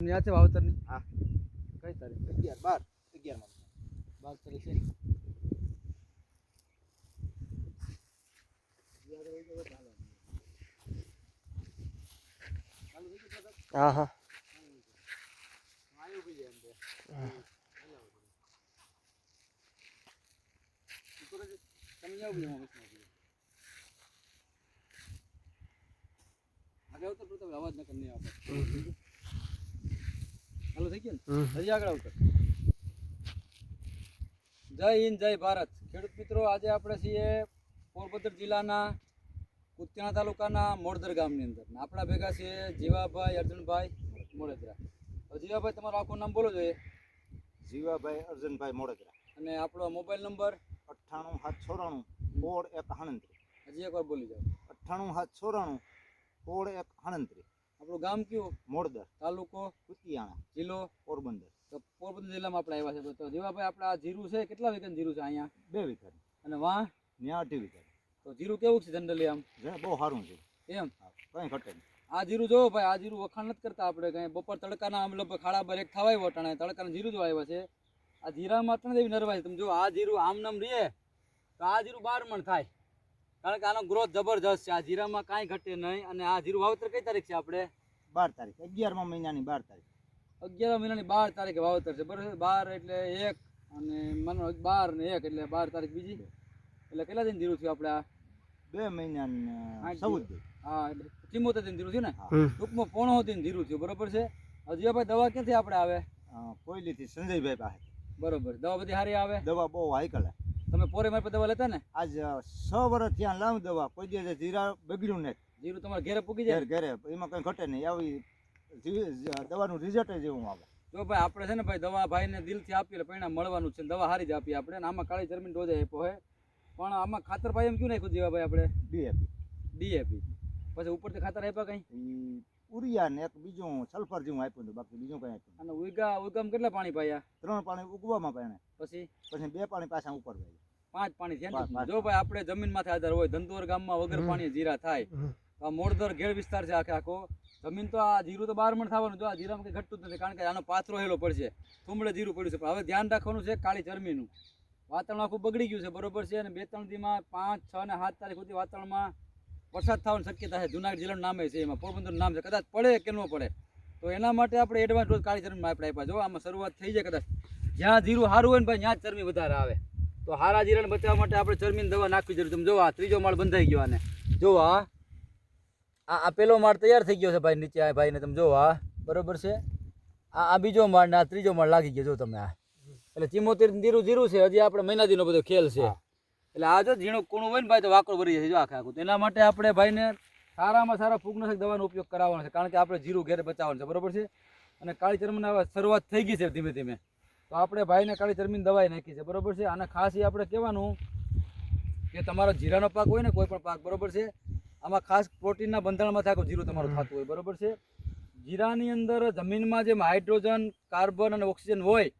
ન્યા છે વાવતરની? હા. કઈ તારીખ? અગિયાર બાર. અગિયાર બાર તારીખ છે. હા હા. આગળ તો અવાજ ન કરી આપે હાલો થઈ ગયું ને? હજી આગળ આવતો જય હિન્દ જય ભારત. ખેડૂત મિત્રો આજે આપણે છીએ પોરબંદર જિલ્લાના કુતિયાણા તાલુકાના મોડદર ગામની અંદર. ને આપણા ભેગા છે જીવાભાઈ અર્જુનભાઈ મોડેદરા જીવાભાઈ તમારું આખું નામ બોલો જોઈએ. જીવાભાઈ અર્જુનભાઈ મોડેદરા અને આપણો મોબાઈલ નંબર? અઠ્ઠાણું સાત ચોરાણું સોળ એક હણંત્રી. હજી એકવાર બોલી જાઓ. અઠ્ઠાણું સાત ચોરાણું સોળ એક હણંત્રી. આપણું ગામ કયું? મોડદર. તાલુકો? કુતિયાણા. જિલ્લો? પોરબંદર. તો પોરબંદર જિલ્લામાં આપણે આવ્યા છે. તો જીવાભાઈ આપણે આ જીરું છે કેટલા વીઘાનું જીરું છે અહીંયા? બે વીઘા અને વાહ ત્યાં અઢી વીઘા તો જીરું કેવું છે જનરલી આમ? જે બહુ સારું છે. એમ? કઈ ઘટે નહીં. આ જીરું જોવો ભાઈ આ જીરું વખાણ નથી કરતા આપણે કઈ. બપોર તડકાના આમ લગભગ ખાડા બર એક થવાય વટાણે તડકાના જીરું જો આવ્યા છે. આ જીરામાં ત્રણ એવી નરવાય તમે જો આ જીરું આમ નામ રીએ તો આ જીરું બાર મણ થાય. કારણ કે આનો ગ્રોથ જબરજસ્ત છે. આ જીરામાં કાંઈ ઘટે નહીં અને આ જીરું વાવતર કઈ તારીખ છે આપણે? બાર તારીખ અગિયારમા મહિનાની બાર તારીખ. અગિયાર મહિનાની બાર તારીખે વાવતર છે. બરાબર બાર એટલે એક અને મને બાર ને એક એટલે બાર તારીખ બીજી. એટલે કેટલા દિન ધીરું થયું આપણે આ? બે મહિના ચૌદ. હા એટલે ચિમોતેર દિન ધીરું થયું ને? ટૂંકમાં પોણો દિન ધીરું થયું. બરોબર છે? હજી ભાઈ દવા ક્યાંથી આપણે આવે? કોયલીથી સંજયભાઈ પાસે. બરોબર. દવા બધી સારી આવે? દવા બહુ હાઈકલ તમે પોરે મારી દવા લેતા ને? આજ છ વર્ષ ત્યાં લાવ દવા. કોઈ દિવસ જીરા બગડ્યું નથી. જીરું તમારે ઘેરે પૂગી જાય? ઘેર એમાં કઈ ઘટે નહીં. આવી દવાનું રિઝલ્ટ જેવું આવે. જો ભાઈ આપણે છે ને ભાઈ દવા ભાઈને દિલથી આપીએ એટલે પરિણામ મળવાનું છે. દવા હારી જ આપીએ આપણે. આમાં કાળી જમીન ડોઝ આપ્યો હોય પણ આમાં ખાતર ભાઈ એમ કયું નાખ્યું જીવા ભાઈ આપણે? ડીએપી ડીએપી પછી ઉપરથી ખાતર આપ્યા કંઈ? ઉરિયા ને એક બીજું સલ્ફર જેવું આપ્યું હતું. બાકી બીજું કંઈ આપ્યું અને ઉગા ઉગામ કેટલા પાણી પાયા? ત્રણ પાણી ઉગવામાં પાણે પછી? પછી બે પાણી પાછા ઉપર વાય પાંચ પાણી? જો ભાઈ આપણે જમીન માથે આધાર હોય ધંધોર ગામમાં વગર પાણી જીરા થાય મોડદર ઘેર વિસ્તાર છે આખે આખો. જમીન તો આ જીરું તો બાર મણ થવાનું જો આ જીરામાં કંઈ ઘટતું જ નથી, કારણ કે આનો પાથરો હેલો પડશે. થુંબડે જીરું પડ્યું છે. પણ હવે ધ્યાન રાખવાનું છે કાળી ચરમીનું વાતાવરણ આખું બગડી ગયું છે, બરોબર છે? અને બે ત્રણ દીમાં પાંચ, છ અને સાત તારીખ સુધી વાતાવરણમાં વરસાદ થવાની શક્યતા છે. જુનાગઢ જિલ્લાનું નામે છે એમાં. પોરબંદરનું નામ છે. કદાચ પડે કે ન પડે. તો એના માટે આપણે એડવાન્સ રોજ કાળી ચરમીમાં આપણે આપ્યા જો આમાં શરૂઆત થઈ જાય કદાચ. જ્યાં જીરું સારું હોય ને ભાઈ, ત્યાં જ ચરમી વધારે આવે. તો હારા જીરાને બચાવવા માટે આપણે ચરમીની દવા નાખવી જરૂર તમે જો આ ત્રીજો માળ બંધાઈ ગયો આને. જો આ. આ આ પેલો માળ તૈયાર થઈ ગયો છે ભાઈ નીચે આ ભાઈને તમે જો આ બરોબર છે? આ આ બીજો માળ ને આ ત્રીજો માળ લાગી ગયો જો તમે આ. એટલે ચિમોતેર ધીરું ધીરું છે હજી આપણે મહિનાદીનો બધો ખેલ છે. એટલે આ જો ઝીણું કૂણું હોય ને ભાઈ તો વાકડો ભરી જાય જો આખે આખું. એના માટે આપણે ભાઈને સારામાં સારા ફૂગનાશક દવાનો ઉપયોગ કરાવવાનો છે કારણ કે આપણે જીરું ઘેર બચાવવાનું છે બરોબર છે? અને કાળી ચરમીની શરૂઆત થઈ ગઈ છે ધીમે ધીમે. તો આપણે ભાઈને કાળી ચરમીની દવાઈ નાખી છે બરોબર છે? અને ખાસ એ આપણે કહેવાનું કે તમારો જીરાનો પાક હોય ને કોઈ પણ પાક બરોબર છે? આમાં ખાસ પ્રોટીનના બંધારણમાં આખું જીરું તમારું થતું હોય બરોબર છે? જીરાની અંદર જમીનમાં જેમ હાઇડ્રોજન કાર્બન અને ઓક્સિજન હોય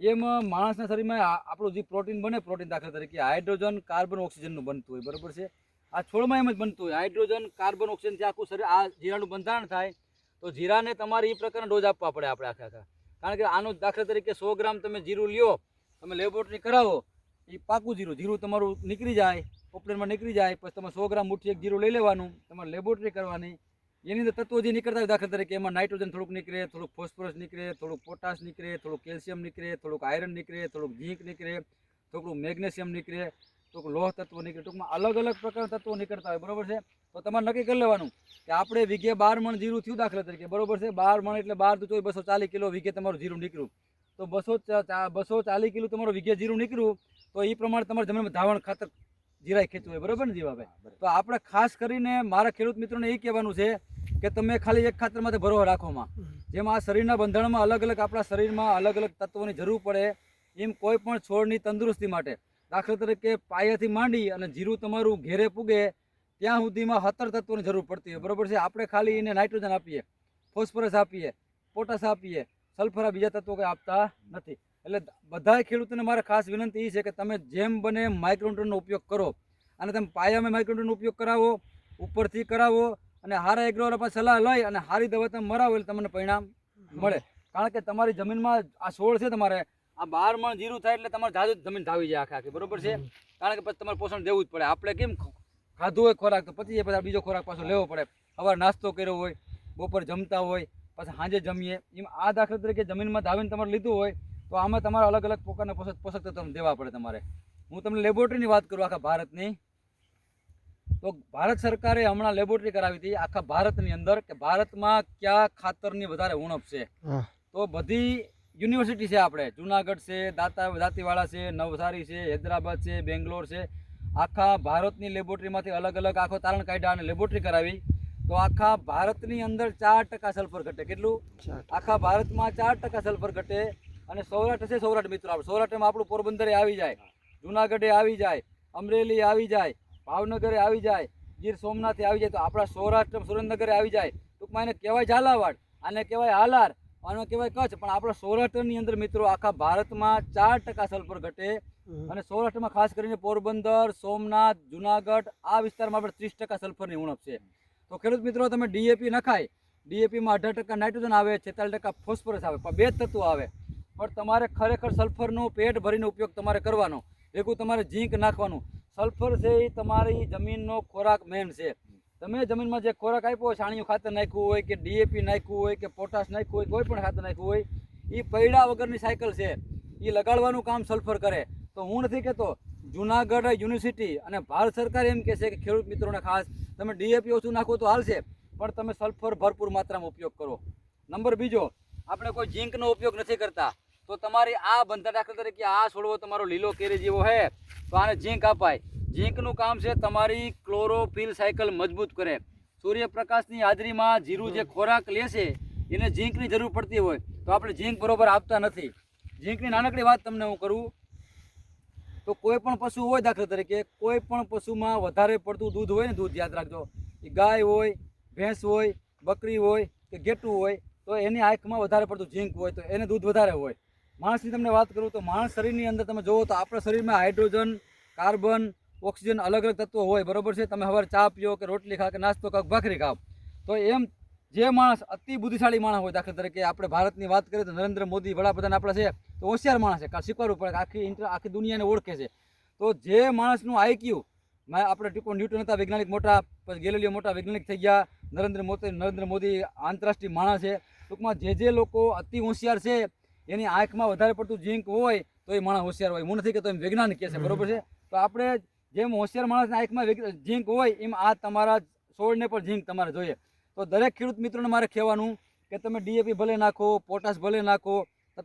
એમ માણસના શરીરમાં આપણું જે પ્રોટીન બને પ્રોટીન દાખલા તરીકે હાઇડ્રોજન કાર્બન ઓક્સિજનનું બનતું હોય બરોબર છે? આ છોડમાં એમ જ બનતું હોય. હાઇડ્રોજન કાર્બન ઓક્સિજનથી આખું શરીર આ જીરાનું બંધારણ થાય તો જીરાને તમારે એ પ્રકારના ડોઝ આપવા પડે આપણે આખા આખા. કારણ કે આનું દાખલા તરીકે સો ગ્રામ તમે જીરું લ્યો તમે લેબોરેટરી કરાવો એ પાકું જીરું જીરું તમારું નીકળી જાય પોપલેનમાં નીકળી જાય, પછી તમે સો ગ્રામ મુઠ્ઠી એક જીરું લઈ લેવાનું, તમારે લેબોરેટરી કરવાની. એની અંદર તત્વો જે નીકળતા હોય દાખલા તરીકે એમાં નાઇટ્રોજન થોડુંક નીકળે, થોડુંક ફોસ્ફરસ નીકળે, થોડુંક પોટાશ નીકળે, થોડુંક કેલ્શિયમ નીકળે, થોડુંક આયરન નીકળે, થોડુંક ઝીંક નીકળે, થોડુંક મેગ્નેશિયમ નીકળે, થોડુંક લોહ તત્વો નીકળે, ટૂંકમાં અલગ અલગ પ્રકારના તત્વો નીકળતા હોય, બરોબર છે? તો તમારે નક્કી કરી લેવાનું કે આપણે વીઘે બાર મણ જીરું થયું દાખલા તરીકે, બરોબર છે? બાર મણ એટલે બાર તો બસો ચાલીસ કિલો વીઘે તમારું જીરું નીકળ્યું. તો બસો બસો ચાલીસ કિલો તમારું વીઘે જીરું નીકળ્યું, તો એ પ્રમાણે તમારે જમીનમાં ધાવણ ખાતર જીરાય ખેંચવું હોય બરોબર ને જીવાભાઈ તો આપણે ખાસ કરીને મારા ખેડૂત મિત્રોને એ કહેવાનું છે કે તમે ખાલી એક ખાતર માટે ભરો રાખોમાં. જેમાં આ શરીરના બંધારણમાં અલગ અલગ આપણા શરીરમાં અલગ અલગ તત્વોની જરૂર પડે એમ કોઈ પણ છોડની તંદુરસ્તી માટે. દાખલા તરીકે પાયાથી માંડી અને જીરું તમારું ઘેરે પૂગે ત્યાં સુધીમાં હતર તત્વોની જરૂર પડતી હોય બરોબર છે? આપણે ખાલી એને નાઇટ્રોજન આપીએ ફોસ્ફરસ આપીએ પોટાશ આપીએ સલ્ફર બીજા તત્વો કંઈ આપતા નથી. એટલે બધા ખેડૂતોને મારે ખાસ વિનંતી એ છે કે તમે જેમ બને માઇક્રોન્યુટ્રનનો ઉપયોગ કરો. અને તમે પાયામાં માઇક્રોન્યુટ્રનનો ઉપયોગ કરાવો, ઉપરથી કરાવો અને હારા એગ્રોવાળા પાસે સલાહ લઈ અને સારી દવા તમે મરાવો એટલે તમને પરિણામ મળે. કારણ કે તમારી જમીનમાં આ છોડ છે તમારે, આ બાર મણ જીરું થાય એટલે તમારે જાજુ જમીન ધાવી જાય આખે આખી. બરોબર છે? કારણ કે પછી તમારે પોષણ દેવું જ પડે. આપણે કેમ ખાધું હોય ખોરાક તો પછી એ પછી બીજો ખોરાક પાછો લેવો પડે. સવારે નાસ્તો કર્યો હોય, બપોર જમતા હોય, પછી સાંજે જમીએ. એમ આ દાખલા તરીકે જમીનમાં ધાવીને તમારે લીધું હોય તો આમાં તમારે અલગ અલગ પ્રકારના પોષક પોષક તત્વ દેવા પડે તમારે. હું તમને લેબોરેટરીની વાત કરું આખા ભારતની. તો ભારત સરકારે હમણાં લેબોરેટરી કરાવી હતી આખા ભારતની અંદર કે ભારતમાં કયા ખાતરની વધારે ઉણપ છે. તો બધી યુનિવર્સિટી છે આપણે. જુનાગઢ છે દાતા દાંતીવાડા છે નવસારી છે હૈદરાબાદ છે બેંગ્લોર છે. આખા ભારતની લેબોરેટરીમાંથી અલગ અલગ આખો તારણ કાઢ્યા અને લેબોરેટરી કરાવી. તો આખા ભારતની અંદર ચાર ટકા સલ્ફર ઘટે. કેટલું? આખા ભારતમાં ચાર ટકા સલ્ફર ઘટે. અને સૌરાષ્ટ્ર છે સૌરાષ્ટ્ર મિત્રો આપણે. સૌરાષ્ટ્રમાં આપણું પોરબંદરે આવી જાય જુનાગઢે આવી જાય અમરેલી આવી જાય ભાવનગરે આવી જાય ગીર સોમનાથે આવી જાય. તો આપણા સૌરાષ્ટ્ર સુરેન્દ્રનગરે આવી જાય. ટૂંકમાં એને કહેવાય ઝાલાવાડ આને કહેવાય હાલાર આને કહેવાય કચ્છ. પણ આપણા સૌરાષ્ટ્રની અંદર મિત્રો આખા ભારતમાં ચાર ટકા સલ્ફર ઘટે. અને સૌરાષ્ટ્રમાં ખાસ કરીને પોરબંદર સોમનાથ જુનાગઢ આ વિસ્તારમાં આપણે ત્રીસ ટકા સલ્ફરની ઉણપ છે. તો ખેડૂત મિત્રો તમે ડીએપી નખાય. ડીએપીમાં અઢાર ટકા નાઇટ્રોજન આવે છેતાલીસ ટકા ફોસ્ફરસ આવે. પણ બે તત્વો આવે. પણ તમારે ખરેખર સલ્ફરનો પેટ ભરીને ઉપયોગ તમારે કરવાનો. ભેગું તમારે ઝીંક નાખવાનું. સલ્ફર છે એ તમારી જમીનનો ખોરાક મેન છે. તમે જમીનમાં જે ખોરાક આપ્યો હોય, છાણિયું ખાતર નાખ્યું હોય કે ડીએપી નાખ્યું હોય કે પોટાશ નાખ્યું હોય, કોઈ પણ ખાતર નાખ્યું હોય એ પૈડા વગરની સાયકલ છે. એ લગાડવાનું કામ સલ્ફર કરે. તો હું નથી કહેતો, જુનાગઢ યુનિવર્સિટી અને ભારત સરકાર એમ કહે છે કે ખેડૂત મિત્રોને ખાસ, તમે ડીએપી ઓછું નાખો તો હાલશે, પણ તમે સલ્ફર ભરપૂર માત્રામાં ઉપયોગ કરો. નંબર બીજો, આપણે કોઈ ઝીંકનો ઉપયોગ નથી કરતા. તો તમારી આ બંધા દાખલા તરીકે આ છોડવો તમારો લીલો કેરી જેવો છે તો આને ઝીંક અપાય. ઝીંકનું કામ છે તમારી ક્લોરોફિલ સાયકલ મજબૂત કરે. સૂર્યપ્રકાશની હાજરીમાં જીરું જે ખોરાક લે છે, એને ઝીંકની જરૂર પડતી હોય, તો આપણે ઝીંક બરોબર આપતા નથી. ઝીંકની નાનકડી વાત તમને હું કરું. તો કોઈ પણ પશુ હોય દાખલા તરીકે, કોઈ પણ પશુમાં વધારે પડતું દૂધ હોય ને, દૂધ યાદ રાખજો. એ ગાય હોય, ભેંસ હોય, બકરી હોય કે ઘેટું હોય, તો એની આંખમાં વધારે પડતું ઝીંક હોય, તો એને દૂધ વધારે હોય. માણસની તમને વાત કરું તો માણસ શરીરની અંદર તમે જુઓ તો આપણા શરીરમાં હાઇડ્રોજન, કાર્બન, ઓક્સિજન અલગ અલગ તત્વો હોય, બરાબર છે? તમે હવે ચા પીઓ કે રોટલી ખા કે નાસ્તો ખાઓ ભાખરી ખાઓ. તો એમ જે માણસ અતિ બુદ્ધિશાળી માણસ હોય દાખલા તરીકે આપણે ભારતની વાત કરીએ તો નરેન્દ્ર મોદી વડાપ્રધાન આપણા છે, તો હોશિયાર માણસ છે શીખવાડવું પડે આખી ઇન્ટર આખી દુનિયાને ઓળખે છે. તો જે માણસનું આઈક્યુ મેં આપણે ટીપો ન્યૂટન હતા, વૈજ્ઞાનિક મોટા, પછી ગેલેલિયો મોટા વૈજ્ઞાનિક થઈ ગયા, નરેન્દ્ર મોદી નરેન્દ્ર મોદી આંતરરાષ્ટ્રીય માણસ છે. ટૂંકમાં જે જે લોકો અતિ હોશિયાર છે એની આંખમાં વધારે પડતું ઝીંક હોય તો એ માણસ હોશિયાર હોય. હું નથી કહેતો એમ વૈજ્ઞાનિક કહે છે બરોબર છે? તો આપણે જેમ હોશિયાર માણસની આંખમાં ઝીંક હોય એમ આ તમારા છોડને પણ ઝીંક તમારે જોઈએ. તો દરેક ખેડૂત મિત્રોને મારે કહેવાનું કે તમે ડીએપી ભલે નાખો પોટાશ ભલે નાખો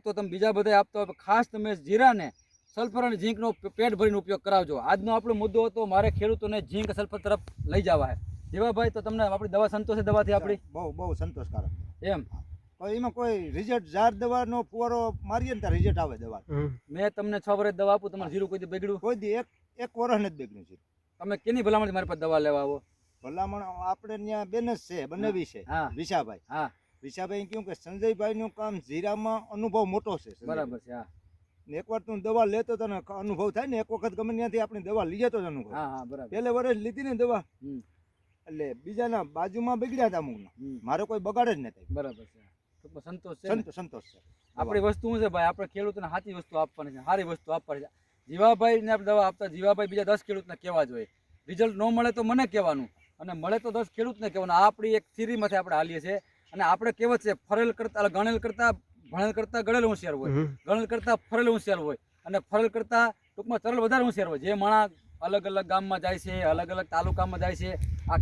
તો તમે બીજા બધા આપતા હોય ખાસ તમે જીરાને સલ્ફર અને ઝીંકનો પેટ ભરીને ઉપયોગ કરાવજો. આજનો આપણો મુદ્દો હતો મારે ખેડૂતોને ઝીંક સલ્ફર તરફ લઈ જવા જેવા ભાઈ તો તમને આપણી દવા સંતોષે દવાથી આપણી? બહુ બહુ સંતોષકારક. એમ. પણ એમાં કોઈ રિઝલ્ટ જાર દવાનો ફુવારો મારીએ ને ત્યાં રિઝલ્ટ આવે દવા મેં તમને છ વર્ષ દવા આપું તમારે જીરું કોઈ દી બગડ્યું? કોઈ દી એક એક વર્ષ નથી બગડ્યું છે તમે કેની ભલામણ મારી પાસે દવા લેવા આવો? ભલામણ આપણે ત્યાં બેન જ છે બંને બી છે હા. વિશાભાઈ. હા. વિશાભાઈ કહ્યું કે સંજયભાઈ નું કામ જીરામાં અનુભવ મોટો છે બરાબર છે હા. ને એકવાર તું દવા લેતો તને અનુભવ થાય ને એક વખત ગમે ત્યાંથી આપણે દવા લઈએ તો અનુભવ. હા હા બરાબર. પહેલે વર્ષ લીધી ને દવા. એટલે બીજાના બાજુમાં બગડ્યા હતા અમુક મારે કોઈ બગાડે જ નથી બરાબર છે. સંતોષ છે સંતોષ સંતોષ છે. આપણી વસ્તુ શું છે ભાઈ? આપણે ખેડૂતને સાચી વસ્તુ આપવાની છે સારી વસ્તુ આપવાની છે. જીવાભાઈને આપણે દવા આપતા જીવાભાઈ બીજા દસ ખેડૂતને કહેવા જોઈએ? રિઝલ્ટ ન મળે તો મને કહેવાનું. અને મળે તો દસ ખેડૂતને કહેવાનું. આપણી એક થિયરીમાંથી આપણે હાલીએ છીએ. અને આપણે કહેવત છે ફરેલ કરતા ગણેલ કરતા ભણેલ કરતા ગણેલ હોશિયાર હોય. ગણેલ કરતા ફરેલ હોશિયાર હોય. અને ફરેલ કરતા ટૂંકમાં તરલ વધારે હોશિયાર હોય. જે માણસ અલગ અલગ ગામમાં જાય છે અલગ અલગ તાલુકામાં જાય છે. આ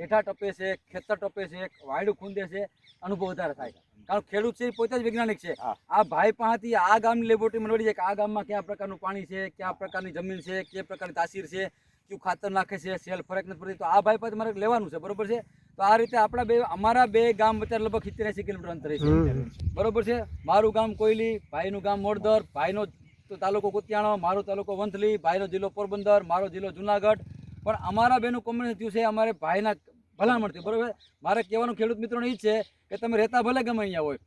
હેઠા ટપે છે ખેતર ટપે છે વાયડું ખૂંદે છે અનુભવ વધારે થાય કારણ ખેડૂત છે એ પોતે જ વૈજ્ઞાનિક છે. આ ભાઈ પાસેથી આ ગામની લેબોરેટરી મળી છે કે આ ગામમાં કયા પ્રકારનું પાણી છે કયા પ્રકારની જમીન છે કયા પ્રકારની તાસીર છે કયું ખાતર નાખે છે સેલ ફરક નથી પડતી. તો આ ભાઈ પાસે મારે લેવાનું છે બરોબર છે? તો આ રીતે આપણા બે અમારા બે ગામ અત્યારે લગભગ સિત્તેર કિલોમીટર અંતરે છે. બરોબર છે? મારું ગામ કોયલી ભાઈનું ગામ મોડદર ભાઈનો તાલુકો કુતિયાણો મારો તાલુકો વંથલી ભાઈનો જિલ્લો પોરબંદર મારો જિલ્લો જુનાગઢ પણ અમારા બેનું કોમ્બિનેશન થયું છે અમારે ભાઈના ભલામણ થયું બરાબર? મારે કહેવાનું ખેડૂત મિત્રોને એ જ છે કે તમે રહેતા ભલે ગમે અહીંયા હોય.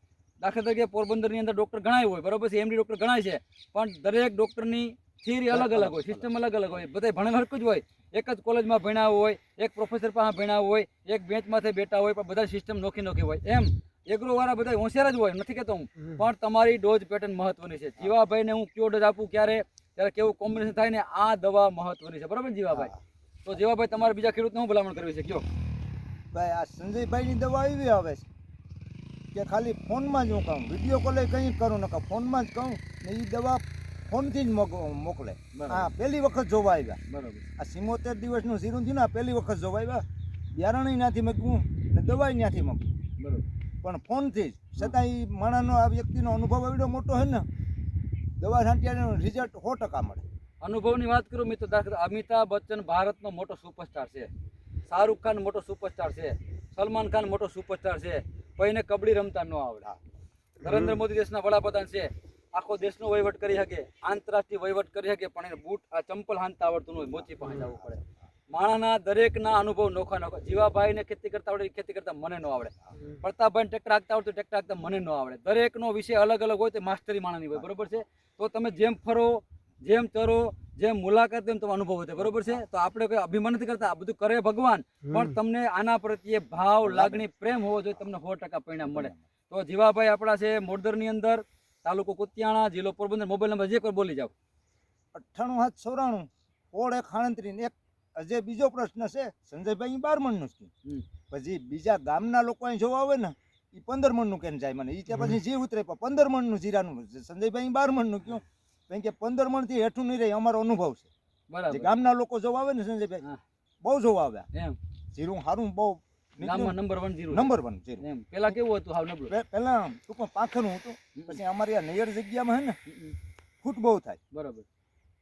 દાખલા તરીકે પોરબંદરની અંદર ડૉક્ટર ગણાય હોય બરોબર છે? એમડી ડૉક્ટર ગણાય છે. પણ દરેક ડૉક્ટરની થિયરી અલગ અલગ હોય સિસ્ટમ અલગ અલગ હોય. બધા ભણેલ હરકું જ હોય. એક જ કોલેજમાં ભણ્યા હોય એક પ્રોફેસર પાસે ભણ્યા હોય એક બેન્ચમાંથી બેઠા હોય પણ બધા સિસ્ટમ નોખી નોખી હોય. એમ. એગ્રોવાળા બધા હોશિયાર જ હોય નથી કહેતો હું. પણ તમારી ડોઝ પેટર્ન મહત્વની છે. જીવાભાઈને હું કયો ડોઝ આપું ક્યારે? ત્યારે કેવું કોમ્બિનેશન થાય ને આ દવા મહત્વની છે. બરાબર જીવાભાઈ? તો જીવાભાઈ તમારે બીજા ખેડૂતને હું ભલામણ કરવી છે? કયો? ભાઈ આ સંજયભાઈની દવા એવી આવે છે કે ખાલી ફોનમાં જ હું કહું. વીડિયો કોલે કંઈ કરું નકા ફોનમાં જ કહું ને એ દવા ફોનથી જ મોક- મોકલે. હા પહેલી વખત જોવા આવ્યા. બરાબર. આ સિમોતેર દિવસનું ઝીરું થયું ને પહેલી વખત જોવા આવ્યા. બિયારણ ત્યાંથી મૂકવું ને દવા ત્યાંથી મૂકવું બરાબર. પણ ફોનથી જ. છતાં એ માણસનો આ વ્યક્તિનો અનુભવ એવડો મોટો હોય ને દવા છાંટ્યાનું રિઝલ્ટ સો ટકા મળે. અનુભવની વાત કરું મિત્રો દાખલા અમિતાભ બચ્ચન ભારતનો મોટો સુપરસ્ટાર છે. શાહરૂખ ખાન મોટો સુપરસ્ટાર છે. સલમાન ખાન મોટો સુપરસ્ટાર છે. કોઈને કબડ્ડી રમતા ન આવડા. નરેન્દ્ર મોદી દેશના વડાપ્રધાન છે. આખો દેશનો વહીવટ કરી શકે આંતરરાષ્ટ્રીય વહીવટ કરી શકે પણ એને બૂટ આ ચંપલ હાંતા આવડતું હોય મોચી પાસે જવું પડે. માણાના દરેકના અનુભવ નોખા નોખા. જીવાભાઈને ખેતી કરતા આવડે ખેતી કરતા મને ન આવડે. પ્રતાપભાઈને ટ્રેક્ટર હાંકતા આવડતું ટ્રેક્ટર હાંકતા મને ન આવડે. દરેકનો વિષય અલગ અલગ હોય તે માસ્ટરી માણાની હોય બરોબર છે? તો તમે જેમ ફરો જેમ તરો જેમ મુલાકાત એમ તમે અનુભવ હતો બરોબર છે? તો આપણે કોઈ અભિમાન નથી કરતા આ બધું કરે ભગવાન. પણ તમને આના પ્રત્યે ભાવ લાગણી પ્રેમ હોવો જોઈએ તમને સો ટકા પરિણામ મળે. તો જીવાભાઈ આપણા છે મોડદરની અંદર તાલુકો કુતિયાણા જિલ્લો પોરબંદર મોબાઈલ નંબર જે કોઈ બોલી જાઓ. અઠ્ઠાણું હાથ ચોરાણું ઓળ એક ખાણત્રી એક હજે બીજો પ્રશ્ન છે સંજયભાઈ બાર મણનું છે. પછી બીજા ગામના લોકો અહીં જોવા આવે ને એ પંદર મણનું કેમ જાય મને? એ ત્યાં પછી જીવ ઉતરે પંદર મણનું જીરાનું સંજયભાઈ બાર મણનું કયું? કારણ કે પંદર મણથી હેઠું નહીં રહે અમારો અનુભવ છે. બરાબર. ગામના લોકો જોવા આવે ને સંજયભાઈ. બહુ જોવા આવ્યા. એમ. જીરું સારું બહુ ગામમાં number one zero number one જીરું. એમ. પેલા કેવું હતું હાવ નબળું? પેલા ટૂંકમાં પાંખનું હતું. પછી અમારી આ નૈયર જગ્યામાં હે ને ફૂટ બહુ થાય. બરાબર.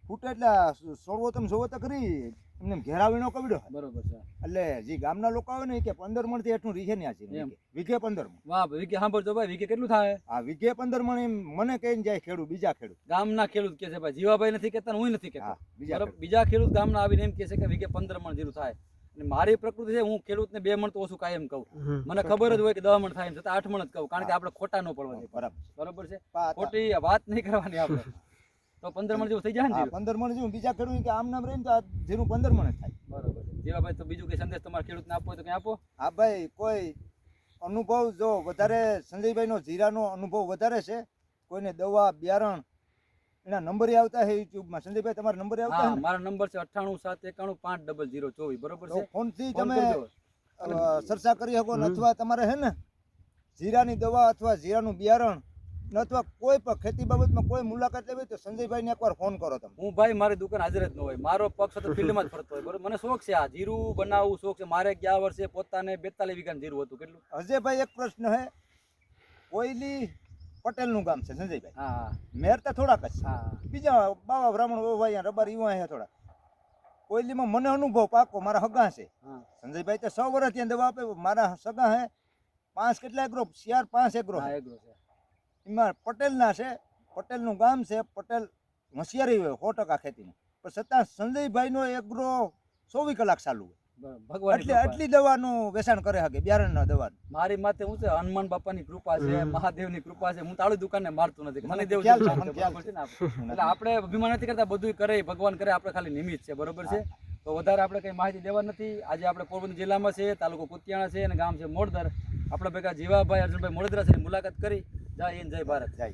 ફૂટ એટલે સોળવો તમે જોવો તો ખરી. એમને ઘેરાવીનો કવડો બરોબર છે. એટલે જે ગામના લોકો આવે ને કે પંદર મણથી એટલું રીખે ન્યા છે. વીઘે પંદર મણ. વાહ વીકે સાંભળજો ભાઈ વીકે કેટલું થાય? આ વીઘે પંદર મણ એમ મને કહીને જાય ખેડૂત બીજા ખેડૂત. ગામના ખેડૂત કે છે ભાઈ જીવાભાઈ નથી કહેતા હું નથી હા કહેતો બીજા ખેડૂત. બીજા ખેડૂત ગામના આવીને એમ કે છે કે વીકે પંદર મણ જેટલું થાય. અને મારી પ્રકૃતિ છે હું ખેડૂતને બે મણ તો ઓછું કાયમ કહું. મને ખબર જ હોય કે દસ મણ થાય એમ છતાં આઠ મણ જ કહું કારણ કે આપણે ખોટા ન પડવા દે બરાબર બરોબર છે? ખોટી વાત નહીં કરવાની આપણે. તો પંદર મણ જેવું થઈ જાય ને પંદર મણ જેવું. બીજા ખેડૂત કે આમ નામ રહીને તો આ જીરું પંદર મણ થાય. બરોબર જેવા ભાઈ તો બીજું કઈ સંદેશ તમારા ખેડૂતને આપવો તો કઈ આપો? હા ભાઈ કોઈ અનુભવ જો વધારે સંજયભાઈનો જીરાનો અનુભવ વધારે છે. કોઈને દવા બિયારણ એના નંબર આવતા છે યુટ્યુબમાં. સંજયભાઈ તમારો નંબર આવતા હા મારો નંબર છે અઠ્ઠાણું સાત એકાણું પાંચ ડબલ જીરો ચોવીસ. બરોબર છે? ફોનથી ફોન તમે ચર્ચા કરી શકો અથવા તમારે હે ને જીરાની દવા અથવા જીરાનું બિયારણ અથવા કોઈ પણ ખેતી બાબતમાં કોઈ મુલાકાત લેવી તો સંજયભાઈને એકવાર ફોન કરો તમે. હું ભાઈ મારી દુકાન હાજર જ ન હોય. મારો પગ સતત ફિલ્ડમાં જ ફરતો હોય. બરોબર મને શોખ છે આ. જીરું બનાવવું શોખ છે. મારે ગયા વર્ષે પોતાને બેતાલીસ વીઘા જીરું હતું. કેટલું? અજયભાઈ એક પ્રશ્ન હે. કોઈલી પટેલનું ગામ છે સંજયભાઈ. હા મેર તો થોડાક જ છે. હા બીજા બાવા બ્રાહ્મણ ઓવાયા રબાર ઈવા હે થોડા કોયલીમાં મને અનુભવ પાકો. મારા હગા છે. હા. સંજયભાઈ તો સો વર્ષ ત્યાં દવા આપે. મારા સગા હે. પાંચ કેટલા એગ્રો? ચાર પાંચ એગ્રો હા. એગ્રો છે. એમાં પટેલના છે પટેલનું ગામ છે પટેલ હોશિયારી હોય સો ટકા ખેતીમાં પણ છતાં સંજયભાઈનો એગ્રો ચોવીસ કલાક ચાલુ હોય. ભગવાન એટલે. આટલી દવાનું વેચાણ કરે શકે બિયારણના દવાનું. મારી માથે હું છે હનુમાન બાપાની કૃપા છે મહાદેવની કૃપા છે હું તાળી દુકાને મારતો નથી મને દેવ? એટલે આપણે અભિમાન નથી કરતા બધું કરે ભગવાન કરે આપણે ખાલી નિમિત્ત છે બરોબર છે? તો વધારે આપણે કઈ માહિતી દેવા નથી. આજે આપણે પોરબંદર જિલ્લામાં છે તાલુકો કુતિયાણા છે અને ગામ છે મોડદર આપણે ભેગા જીવાભાઈ અર્જુનભાઈ મોડદરા મુલાકાત કરી. જય હિન્દ જય ભારત. જાય